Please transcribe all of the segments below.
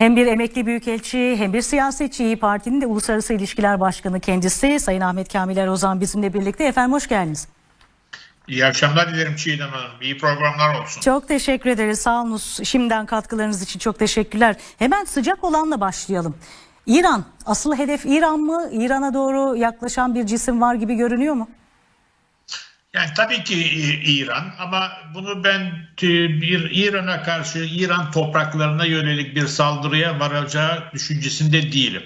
Hem bir emekli büyükelçi hem bir siyasetçi İyi Parti'nin de Uluslararası İlişkiler Başkanı kendisi Sayın Ahmet Kamil Erozan bizimle birlikte. Efendim hoş geldiniz. İyi akşamlar dilerim Çiğdem Hanım. İyi programlar olsun. Çok teşekkür ederiz. Sağ olun. Şimdiden katkılarınız için çok teşekkürler. Hemen sıcak olanla başlayalım. İran. Asıl hedef İran mı? İran'a doğru yaklaşan bir cisim var gibi görünüyor mu? Yani tabii ki İran ama bunu ben bir İran'a karşı İran topraklarına yönelik bir saldırıya varacağı düşüncesinde değilim.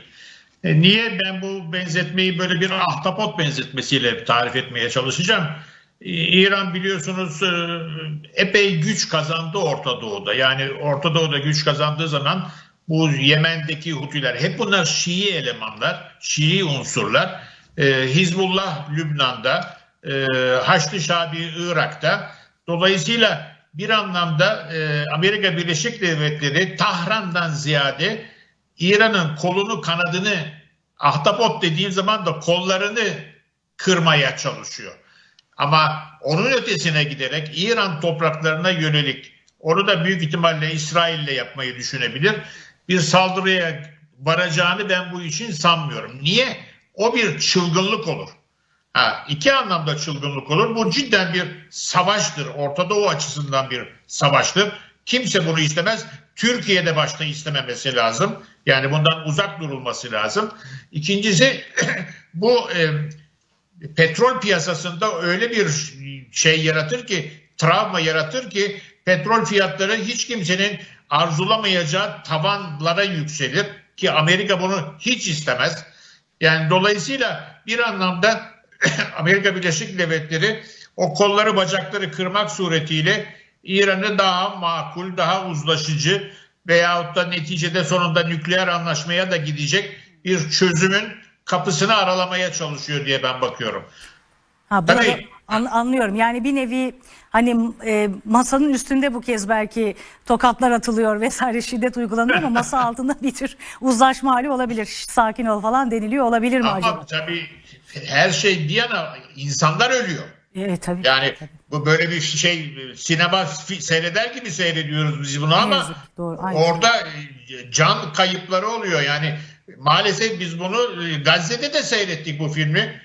E, Niye ben bu benzetmeyi böyle bir ahtapot benzetmesiyle tarif etmeye çalışacağım? İran biliyorsunuz e, epey güç kazandı Orta Doğu'da. Yani Orta Doğu'da güç kazandığı zaman bu Yemen'deki Hutiler hep bunlar Şii elemanlar, Şii unsurlar. E, Hizbullah Lübnan'da, e, Haçlı Şabi Irak'ta. Dolayısıyla bir anlamda e, Amerika Birleşik Devletleri Tahran'dan ziyade İran'ın kolunu kanadını ahtapot dediğim zaman da kollarını kırmaya çalışıyor. Ama onun ötesine giderek İran topraklarına yönelik onu da büyük ihtimalle İsrail'le yapmayı düşünebilir. Bir saldırıya varacağını ben bu için sanmıyorum. Niye? O bir çılgınlık olur. Ha, iki anlamda çılgınlık olur. Bu cidden bir savaştır. Orta Doğu açısından bir savaştır. Kimse bunu istemez. Türkiye'de başta istememesi lazım. Yani bundan uzak durulması lazım. İkincisi bu e, petrol piyasasında öyle bir şey yaratır ki, travma yaratır ki petrol fiyatları hiç kimsenin arzulamayacağı tavanlara yükselir ki Amerika bunu hiç istemez. Yani dolayısıyla bir anlamda Amerika Birleşik Devletleri o kolları bacakları kırmak suretiyle İran'ı daha makul, daha uzlaşıcı veyahut da neticede sonunda nükleer anlaşmaya da gidecek bir çözümün kapısını aralamaya çalışıyor diye ben bakıyorum. Ha, Tabii. an- anlıyorum. Yani bir nevi hani e, masanın üstünde bu kez belki tokatlar atılıyor vesaire şiddet uygulanıyor ama masa altında bir tür uzlaşma hali olabilir. Şş, Sakin ol falan deniliyor olabilir mi acaba? Ama tabii her şey bir yana insanlar ölüyor. Evet tabii. Yani tabii. bu böyle bir şey sinema seyreder gibi seyrediyoruz biz bunu ama yazık, doğru, aynen. orada e, can kayıpları oluyor. Yani maalesef biz bunu e, Gazze'de de seyrettik bu filmi.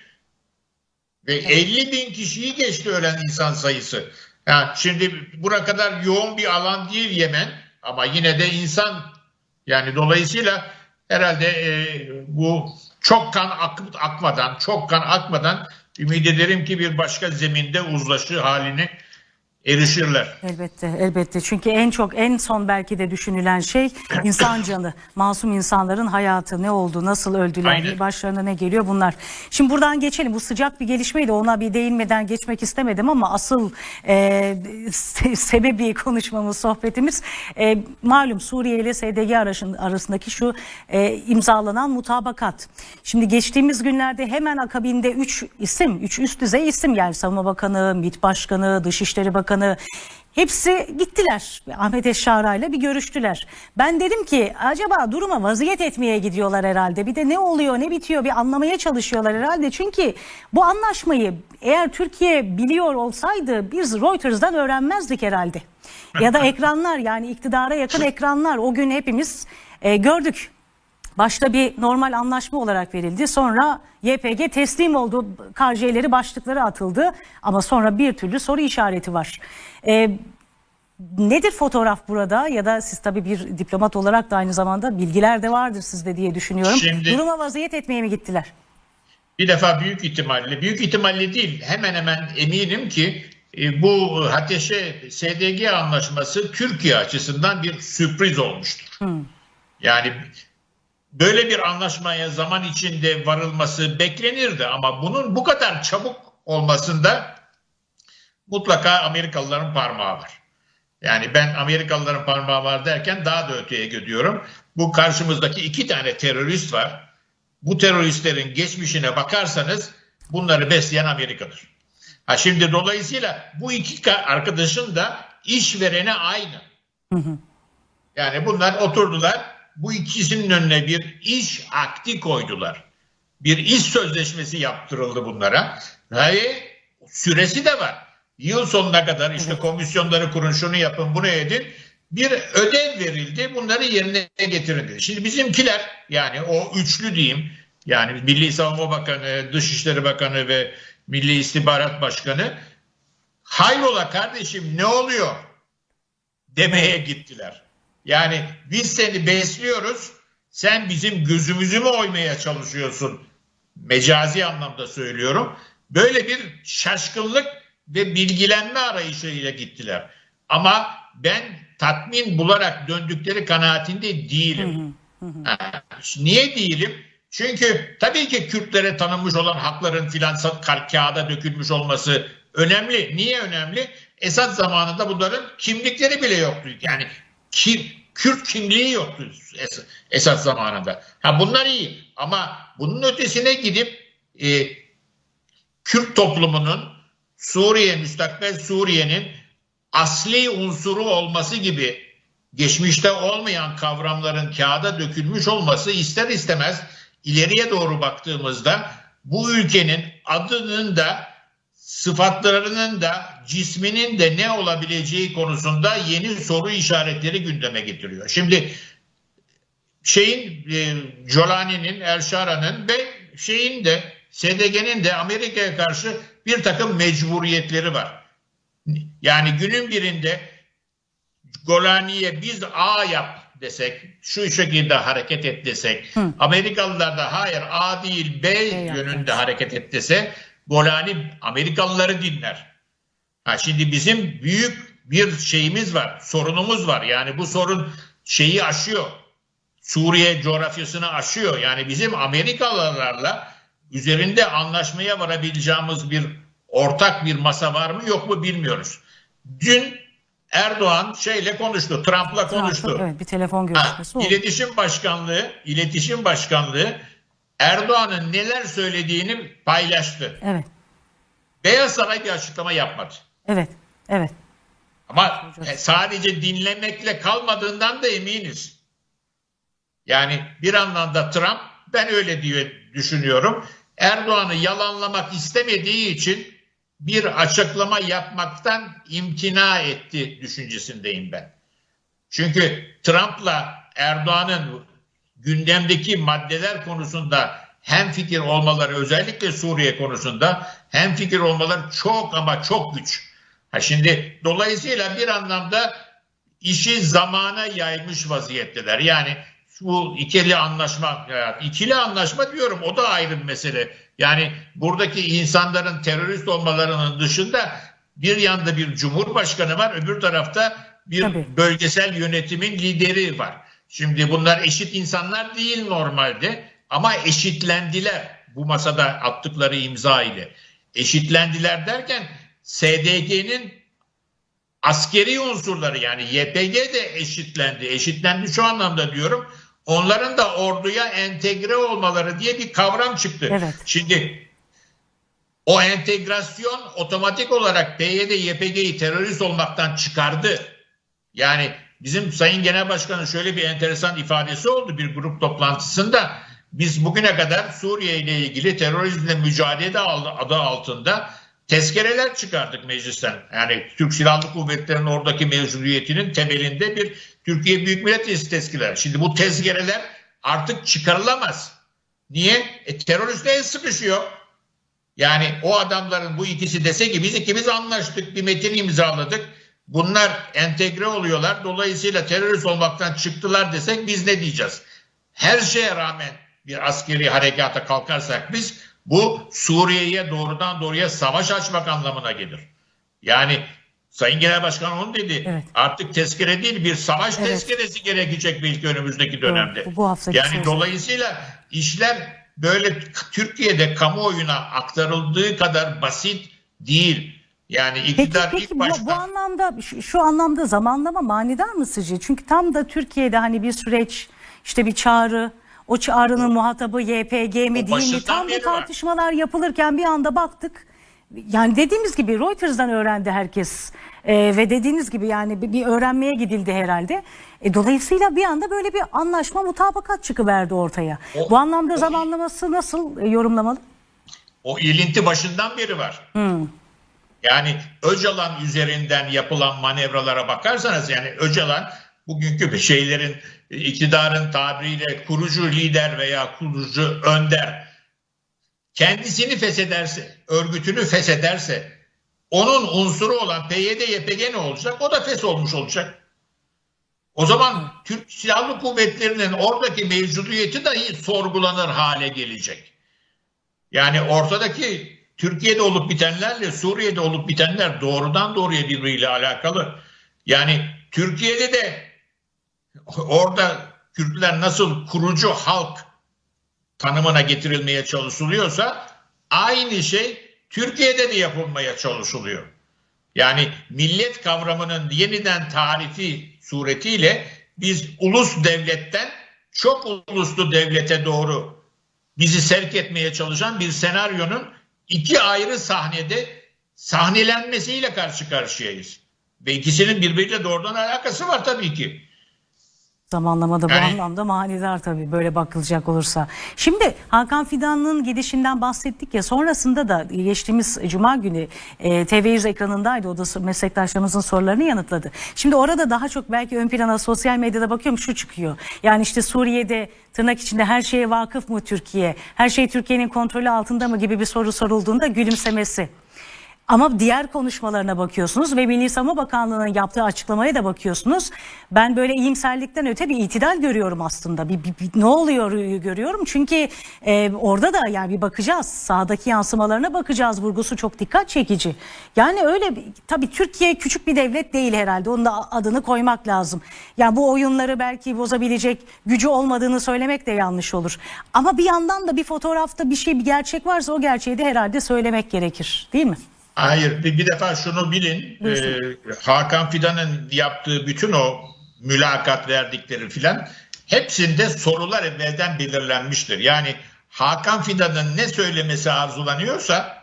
Ve 50 bin kişiyi geçti ölen insan sayısı. Yani şimdi buna kadar yoğun bir alan değil Yemen ama yine de insan yani dolayısıyla herhalde e, bu çok kan akıp akmadan, çok kan akmadan ümit ederim ki bir başka zeminde uzlaşı halini erişirler. Elbette, elbette. Çünkü en çok, en son belki de düşünülen şey insan canı. Masum insanların hayatı ne oldu, nasıl öldüler, Aynen. başlarına ne geliyor bunlar. Şimdi buradan geçelim. Bu sıcak bir gelişmeydi. Ona bir değinmeden geçmek istemedim ama asıl e, se- sebebi konuşmamız, sohbetimiz e, malum Suriye ile SDG arasın- arasındaki şu e, imzalanan mutabakat. Şimdi geçtiğimiz günlerde hemen akabinde 3 isim, 3 üst düzey isim yani Savunma Bakanı, MİT Başkanı, Dışişleri Bakanı hepsi gittiler. Ahmet Eşşara ile bir görüştüler. Ben dedim ki acaba duruma vaziyet etmeye gidiyorlar herhalde. Bir de ne oluyor ne bitiyor bir anlamaya çalışıyorlar herhalde. Çünkü bu anlaşmayı eğer Türkiye biliyor olsaydı biz Reuters'dan öğrenmezdik herhalde. Ya da ekranlar yani iktidara yakın ekranlar o gün hepimiz e, gördük. Başta bir normal anlaşma olarak verildi. Sonra YPG teslim oldu. Karciyeleri başlıkları atıldı. Ama sonra bir türlü soru işareti var. Ee, nedir fotoğraf burada? Ya da siz tabii bir diplomat olarak da aynı zamanda bilgiler de vardır sizde diye düşünüyorum. Şimdi- Duruma vaziyet etmeye mi gittiler? Bir defa büyük ihtimalle, büyük ihtimalle değil hemen hemen eminim ki e, bu Ateşe SDG anlaşması Türkiye açısından bir sürpriz olmuştur. Yani böyle bir anlaşmaya zaman içinde varılması beklenirdi ama bunun bu kadar çabuk olmasında mutlaka Amerikalıların parmağı var. Yani ben Amerikalıların parmağı var derken daha da öteye gidiyorum. Bu karşımızdaki iki tane terörist var. Bu teröristlerin geçmişine bakarsanız bunları besleyen Amerika'dır. Ha şimdi dolayısıyla bu iki ka- arkadaşın da işvereni aynı. Yani bunlar oturdular. Bu ikisinin önüne bir iş akti koydular. Bir iş sözleşmesi yaptırıldı bunlara. Ve süresi de var. Yıl sonuna kadar işte komisyonları kurun, şunu yapın, bunu edin. bir ödev verildi. Bunları yerine getirin dedi. Şimdi bizimkiler yani o üçlü diyeyim yani Milli Savunma Bakanı, Dışişleri Bakanı ve Milli İstihbarat Başkanı hayrola kardeşim ne oluyor demeye gittiler. Yani biz seni besliyoruz sen bizim gözümüzü mü oymaya çalışıyorsun? Mecazi anlamda söylüyorum. Böyle bir şaşkınlık ve bilgilenme arayışıyla gittiler. Ama ben tatmin bularak döndükleri kanaatinde değilim. Ha, Niye değilim? Çünkü tabii ki Kürtlere tanınmış olan hakların filan kağıda dökülmüş olması önemli. Niye önemli? Esad zamanında bunların kimlikleri bile yoktu. Yani ki, Kürt kimliği yoktu Es- Esad zamanında. Ha bunlar iyi ama bunun ötesine gidip e, Kürt toplumunun Suriye, müstakbel Suriye'nin asli unsuru olması gibi geçmişte olmayan kavramların kağıda dökülmüş olması ister istemez ileriye doğru baktığımızda bu ülkenin adının da sıfatlarının da cisminin de ne olabileceği konusunda yeni soru işaretleri gündeme getiriyor. Şimdi şeyin e, Jolani'nin, Erşara'nın ve şeyin de SDG'nin de Amerika'ya karşı bir takım mecburiyetleri var. Yani günün birinde Golani'ye biz A yap desek, şu şekilde hareket et desek, Hı. Amerikalılar da hayır A değil B yap yönünde dese. hareket et dese, Golani Amerikalıları dinler. Ha şimdi bizim büyük bir şeyimiz var, sorunumuz var. Yani bu sorun şeyi aşıyor. Suriye coğrafyasını aşıyor. Yani bizim Amerikalılarla üzerinde anlaşmaya varabileceğimiz bir ortak bir masa var mı yok mu bilmiyoruz. Dün Erdoğan şeyle konuştu, Trump'la konuştu. Evet bir telefon Ha, görüşmesi oldu. İletişim Başkanlığı, İletişim Başkanlığı Erdoğan'ın neler söylediğini paylaştı. Evet. Beyaz Saray bir açıklama yapmadı. Evet. Evet. Ama e, sadece dinlemekle kalmadığından da eminiz. Yani bir anlamda Trump ben öyle diye düşünüyorum. Erdoğan'ı yalanlamak istemediği için bir açıklama yapmaktan imtina etti düşüncesindeyim ben. Çünkü Trump'la Erdoğan'ın gündemdeki maddeler konusunda hem fikir olmaları özellikle Suriye konusunda hem fikir olmaları çok ama çok güç. Ha şimdi dolayısıyla bir anlamda işi zamana yaymış vaziyetteler. Yani bu ikili anlaşma, ya ikili anlaşma diyorum o da ayrı bir mesele. Yani buradaki insanların terörist olmalarının dışında bir yanda bir cumhurbaşkanı var, öbür tarafta bir Tabii. bölgesel yönetimin lideri var. Şimdi bunlar eşit insanlar değil normalde ama eşitlendiler bu masada attıkları imza ile. Eşitlendiler derken SDG'nin askeri unsurları yani YPG de eşitlendi. Eşitlendi şu anlamda diyorum. Onların da orduya entegre olmaları diye bir kavram çıktı. Evet. Şimdi o entegrasyon otomatik olarak PYD, YPG'yi terörist olmaktan çıkardı. Yani bizim Sayın Genel Başkan'ın şöyle bir enteresan ifadesi oldu bir grup toplantısında. Biz bugüne kadar Suriye ile ilgili terörizmle mücadele adı altında tezkereler çıkardık meclisten. Yani Türk Silahlı Kuvvetleri'nin oradaki mevcudiyetinin temelinde bir Türkiye Büyük Millet Meclisi tezkereler. Şimdi bu tezkereler artık çıkarılamaz. Niye? E, teröristle sıkışıyor. Yani o adamların bu ikisi dese ki biz ikimiz anlaştık bir metin imzaladık. Bunlar entegre oluyorlar. Dolayısıyla terörist olmaktan çıktılar desek biz ne diyeceğiz? Her şeye rağmen bir askeri harekata kalkarsak biz bu Suriye'ye doğrudan doğruya savaş açmak anlamına gelir. Yani Sayın Genel Başkan onu dedi. Evet. Artık tezkere değil bir savaş Evet. tezkeresi gerekecek belki önümüzdeki dönemde. Bu- bu haftaki yani söz. dolayısıyla işler böyle Türkiye'de kamuoyuna aktarıldığı kadar basit değil. Yani iktidar peki ilk bu, başta bu anlamda şu, şu anlamda zamanlama manidar mı sizce? Çünkü tam da Türkiye'de hani bir süreç işte bir çağrı o çağrının muhatabı YPG mi değil mi? Tam bu beri var. tartışmalar yapılırken bir anda baktık. Yani dediğimiz gibi Reuters'dan öğrendi herkes. Ee, ve dediğiniz gibi yani bir, bir öğrenmeye gidildi herhalde. E, dolayısıyla bir anda böyle bir anlaşma mutabakat çıkıverdi ortaya. O- bu anlamda o- zamanlaması nasıl e, yorumlamalı? o ilinti başından beri var. Yani Öcalan üzerinden yapılan manevralara bakarsanız yani Öcalan bugünkü bir şeylerin iktidarın tabiriyle kurucu lider veya kurucu önder kendisini feshederse, örgütünü feshederse onun unsuru olan PYD, YPG ne olacak? O da fes olmuş olacak. O zaman Türk Silahlı Kuvvetleri'nin oradaki mevcudiyeti dahi sorgulanır hale gelecek. Yani ortadaki Türkiye'de olup bitenlerle Suriye'de olup bitenler doğrudan doğruya birbiriyle alakalı. Yani Türkiye'de de orada Kürtler nasıl kurucu halk tanımına getirilmeye çalışılıyorsa aynı şey Türkiye'de de yapılmaya çalışılıyor. Yani millet kavramının yeniden tarifi suretiyle biz ulus devletten çok uluslu devlete doğru bizi sevk etmeye çalışan bir senaryonun iki ayrı sahnede sahnelenmesiyle karşı karşıyayız. Ve ikisinin birbiriyle doğrudan alakası var tabii ki. Zamanlamada bu Yani- anlamda manidar tabii böyle bakılacak olursa. Şimdi Hakan Fidan'ın gidişinden bahsettik ya sonrasında da geçtiğimiz Cuma günü e, TV100 ekranındaydı. O da meslektaşlarımızın sorularını yanıtladı. Şimdi orada daha çok belki ön plana sosyal medyada bakıyorum şu çıkıyor. Yani işte Suriye'de tırnak içinde her şeye vakıf mı Türkiye? Her şey Türkiye'nin kontrolü altında mı gibi bir soru sorulduğunda gülümsemesi. Ama diğer konuşmalarına bakıyorsunuz ve Milli Savunma Bakanlığı'nın yaptığı açıklamaya da bakıyorsunuz. Ben böyle iyimserlikten öte bir itidal görüyorum aslında. Bir, bir- bir- ne oluyor görüyorum. Çünkü e, orada da yani bir bakacağız. Sahadaki yansımalarına bakacağız. Vurgusu çok dikkat çekici. Yani öyle tabii Türkiye küçük bir devlet değil herhalde. Onun da adını koymak lazım. Yani bu oyunları belki bozabilecek gücü olmadığını söylemek de yanlış olur. Ama bir yandan da bir fotoğrafta bir şey bir gerçek varsa o gerçeği de herhalde söylemek gerekir. Değil mi? Hayır bir, bir defa şunu bilin e, Hakan Fidan'ın yaptığı bütün o mülakat verdikleri filan hepsinde sorular evvelden belirlenmiştir. Yani Hakan Fidan'ın ne söylemesi arzulanıyorsa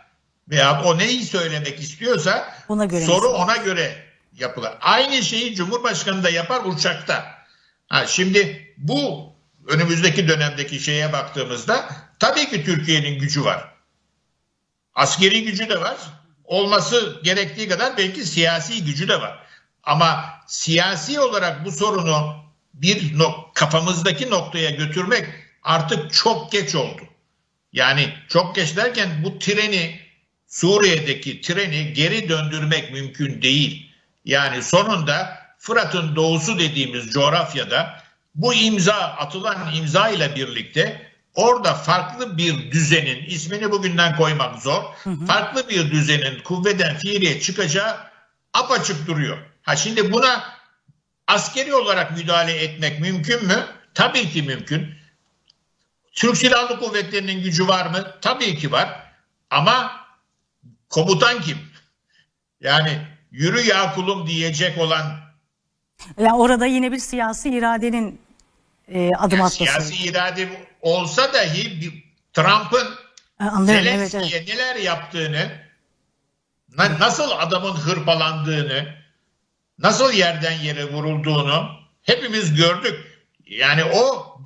veya o neyi söylemek istiyorsa Ona göre soru mesela. ona göre yapılır. Aynı şeyi Cumhurbaşkanı da yapar uçakta. Ha, şimdi bu önümüzdeki dönemdeki şeye baktığımızda tabii ki Türkiye'nin gücü var. Askeri gücü de var. Olması gerektiği kadar belki siyasi gücü de var. Ama siyasi olarak bu sorunu bir nok- kafamızdaki noktaya götürmek artık çok geç oldu. Yani çok geç derken bu treni Suriye'deki treni geri döndürmek mümkün değil. Yani sonunda Fırat'ın doğusu dediğimiz coğrafyada bu imza atılan imza ile birlikte orada farklı bir düzenin ismini bugünden koymak zor. Farklı bir düzenin kuvveden fiiliye çıkacağı apaçık duruyor. Ha şimdi buna askeri olarak müdahale etmek mümkün mü? Tabii ki mümkün. Türk Silahlı Kuvvetleri'nin gücü var mı? Tabii ki var. Ama komutan kim? Yani yürü ya kulum diyecek olan Yani orada yine bir siyasi iradenin e, adım atması. siyasi irade olsa dahi Trump'ın E, Anlıyorum evet Zelenski'ye evet. neler yaptığını, na- nasıl adamın hırpalandığını, nasıl yerden yere vurulduğunu hepimiz gördük. Yani o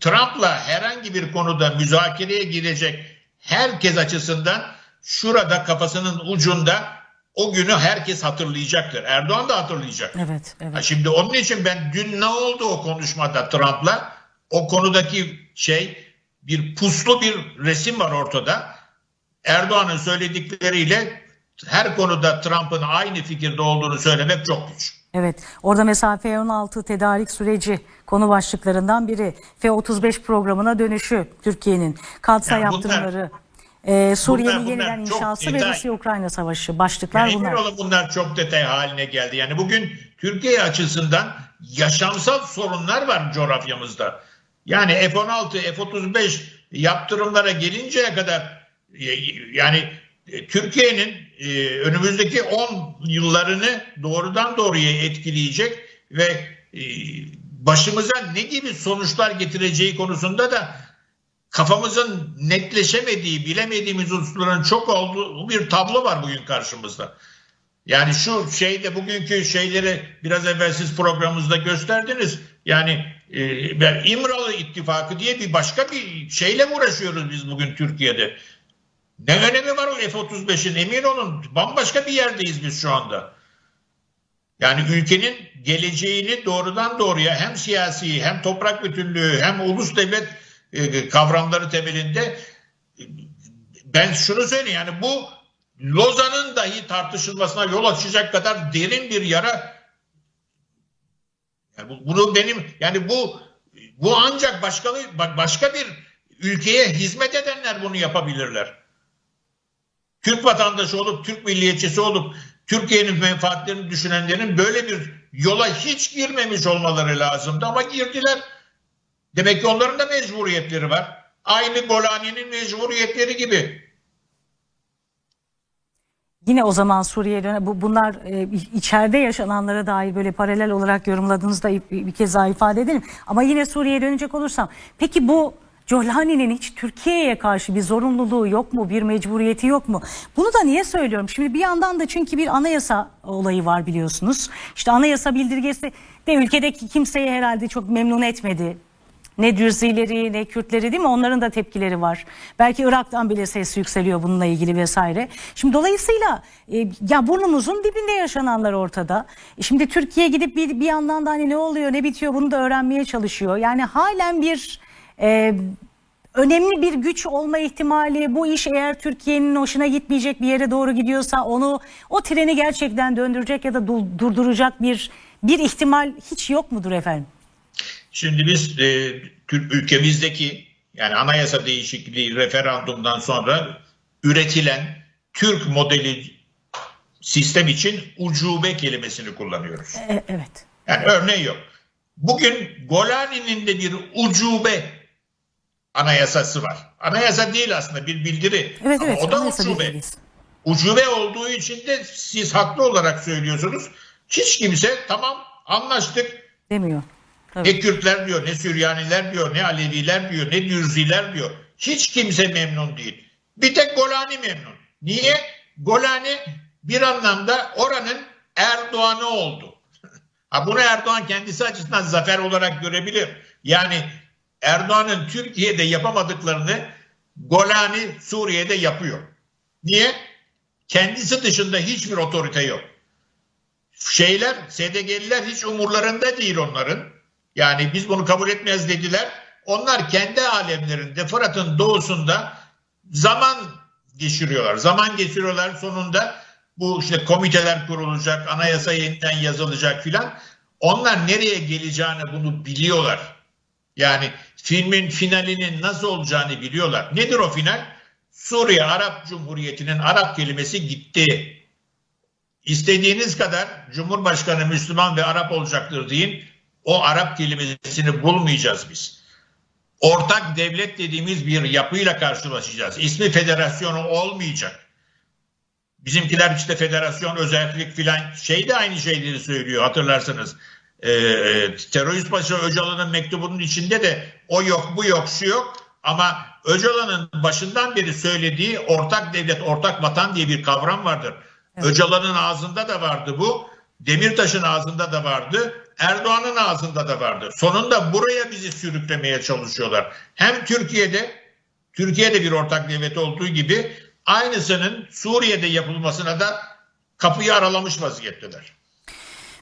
Trump'la herhangi bir konuda müzakereye girecek herkes açısından şurada kafasının ucunda o günü herkes hatırlayacaktır. Erdoğan da hatırlayacak. Evet, Ha evet. şimdi onun için ben dün ne oldu o konuşmada Trump'la? O konudaki şey bir puslu bir resim var ortada. Erdoğan'ın söyledikleriyle her konuda Trump'ın aynı fikirde olduğunu söylemek çok güç. Evet. Orada mesela F-16 tedarik süreci konu başlıklarından biri. F-35 programına dönüşü Türkiye'nin. Katsa Yani bunlar- yaptırımları. e, Suriye'nin bunlar yeniden çok inşası ve. Rusya-Ukrayna savaşı. Başlıklar Yani bunlar. olun bunlar çok detay haline geldi. Yani bugün Türkiye açısından yaşamsal sorunlar var coğrafyamızda. Yani F-16, F-35 yaptırımlara gelinceye kadar e, yani e, Türkiye'nin e, önümüzdeki 10 yıllarını doğrudan doğruya etkileyecek ve başımıza ne gibi sonuçlar getireceği konusunda da kafamızın netleşemediği, bilemediğimiz unsurların çok olduğu bir tablo var bugün karşımızda. Yani şu şeyde bugünkü şeyleri biraz evvel siz programımızda gösterdiniz. Yani e, İmralı İttifakı diye bir başka bir şeyle uğraşıyoruz biz bugün Türkiye'de? Ne önemi var o F-35'in emin olun bambaşka bir yerdeyiz biz şu anda. Yani ülkenin geleceğini doğrudan doğruya hem siyasi hem toprak bütünlüğü hem ulus devlet e, kavramları temelinde e, ben şunu söyleyeyim yani bu Lozan'ın dahi tartışılmasına yol açacak kadar derin bir yara yani bu- bunu benim yani bu bu ancak başka başka bir ülkeye hizmet edenler bunu yapabilirler. Türk vatandaşı olup Türk milliyetçisi olup Türkiye'nin menfaatlerini düşünenlerin böyle bir yola hiç girmemiş olmaları lazımdı ama girdiler. Demek ki onların da mecburiyetleri var. Aynı Golani'nin mecburiyetleri gibi. Yine o zaman Suriye dönem bu bunlar e, içeride yaşananlara dair böyle paralel olarak yorumladığınızda bir, kez daha ifade edelim. Ama yine Suriye'ye dönecek olursam peki bu Jolani'nin hiç Türkiye'ye karşı bir zorunluluğu yok mu? Bir mecburiyeti yok mu? Bunu da niye söylüyorum? Şimdi bir yandan da çünkü bir anayasa olayı var biliyorsunuz. İşte anayasa bildirgesi de ülkedeki kimseyi herhalde çok memnun etmedi. Ne Dürzileri ne Kürtleri değil mi? Onların da tepkileri var. Belki Irak'tan bile ses yükseliyor bununla ilgili vesaire. Şimdi dolayısıyla e, ya burnumuzun dibinde yaşananlar ortada. E, şimdi Türkiye gidip bir, bir yandan da hani ne oluyor ne bitiyor bunu da öğrenmeye çalışıyor. Yani halen bir e, önemli bir güç olma ihtimali bu iş eğer Türkiye'nin hoşuna gitmeyecek bir yere doğru gidiyorsa onu o treni gerçekten döndürecek ya da du- durduracak bir bir ihtimal hiç yok mudur efendim? Şimdi biz e, ülkemizdeki yani anayasa değişikliği referandumdan sonra üretilen Türk modeli sistem için ucube kelimesini kullanıyoruz. E, evet. Yani örneği yok. Bugün Golani'nin de bir ucube anayasası var. Anayasa değil aslında bir bildiri. Evet Ama evet. o da ucube. Ucube olduğu için de siz haklı olarak söylüyorsunuz. Hiç kimse tamam anlaştık Demiyor. Ne Kürtler diyor, ne Süryaniler diyor, ne Aleviler diyor, ne Dürziler diyor. Hiç kimse memnun değil. Bir tek Golani memnun. Niye? Golani bir anlamda oranın Erdoğan'ı oldu. Ha bunu Erdoğan kendisi açısından zafer olarak görebilir. Yani Erdoğan'ın Türkiye'de yapamadıklarını Golani Suriye'de yapıyor. Niye? Kendisi dışında hiçbir otorite yok şeyler, SDG'liler hiç umurlarında değil onların. Yani biz bunu kabul etmez dediler. Onlar kendi alemlerinde Fırat'ın doğusunda zaman geçiriyorlar. Zaman geçiriyorlar sonunda bu işte komiteler kurulacak, anayasa yeniden yazılacak filan. Onlar nereye geleceğini bunu biliyorlar. Yani filmin finalinin nasıl olacağını biliyorlar. Nedir o final? Suriye Arap Cumhuriyeti'nin Arap kelimesi gitti. İstediğiniz kadar Cumhurbaşkanı Müslüman ve Arap olacaktır deyin. O Arap kelimesini bulmayacağız biz. Ortak devlet dediğimiz bir yapıyla karşılaşacağız. İsmi federasyonu olmayacak. Bizimkiler işte federasyon, özellik filan şey de aynı şeyleri söylüyor hatırlarsanız. Ee, terörist başı Öcalan'ın mektubunun içinde de o yok bu yok şu yok ama Öcalan'ın başından beri söylediği ortak devlet, ortak vatan diye bir kavram vardır. Öcalan'ın ağzında da vardı bu. Demirtaş'ın ağzında da vardı. Erdoğan'ın ağzında da vardı. Sonunda buraya bizi sürüklemeye çalışıyorlar. Hem Türkiye'de Türkiye'de bir ortak devlet olduğu gibi aynısının Suriye'de yapılmasına da kapıyı aralamış vaziyetteler.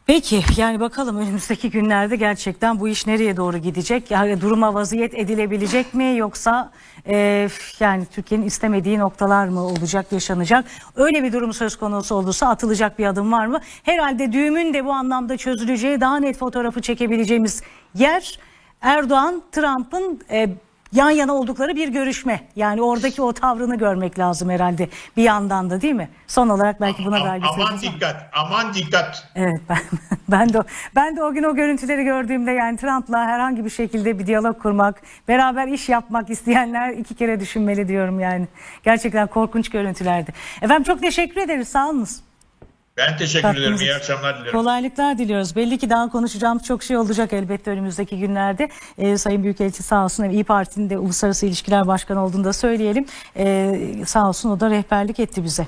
Peki yani bakalım önümüzdeki günlerde gerçekten bu iş nereye doğru gidecek? Yani duruma vaziyet edilebilecek mi yoksa e, yani Türkiye'nin istemediği noktalar mı olacak, yaşanacak? Öyle bir durum söz konusu olursa atılacak bir adım var mı? Herhalde düğümün de bu anlamda çözüleceği daha net fotoğrafı çekebileceğimiz yer Erdoğan, Trump'ın e, yan yana oldukları bir görüşme. Yani oradaki o tavrını görmek lazım herhalde bir yandan da değil mi? Son olarak belki buna dair bir aman dikkat, aman dikkat. Evet ben ben de ben de o gün o görüntüleri gördüğümde yani Trump'la herhangi bir şekilde bir diyalog kurmak, beraber iş yapmak isteyenler iki kere düşünmeli diyorum yani. Gerçekten korkunç görüntülerdi. Efendim çok teşekkür ederiz. Sağ olunuz. Ben teşekkür Tatlınız ederim. İyi akşamlar dilerim. Kolaylıklar diliyoruz. Belli ki daha konuşacağımız çok şey olacak elbette önümüzdeki günlerde. Ee, Sayın Büyükelçi sağ olsun İyi Parti'nin de Uluslararası İlişkiler Başkanı olduğunu da söyleyelim. Ee, sağ olsun o da rehberlik etti bize.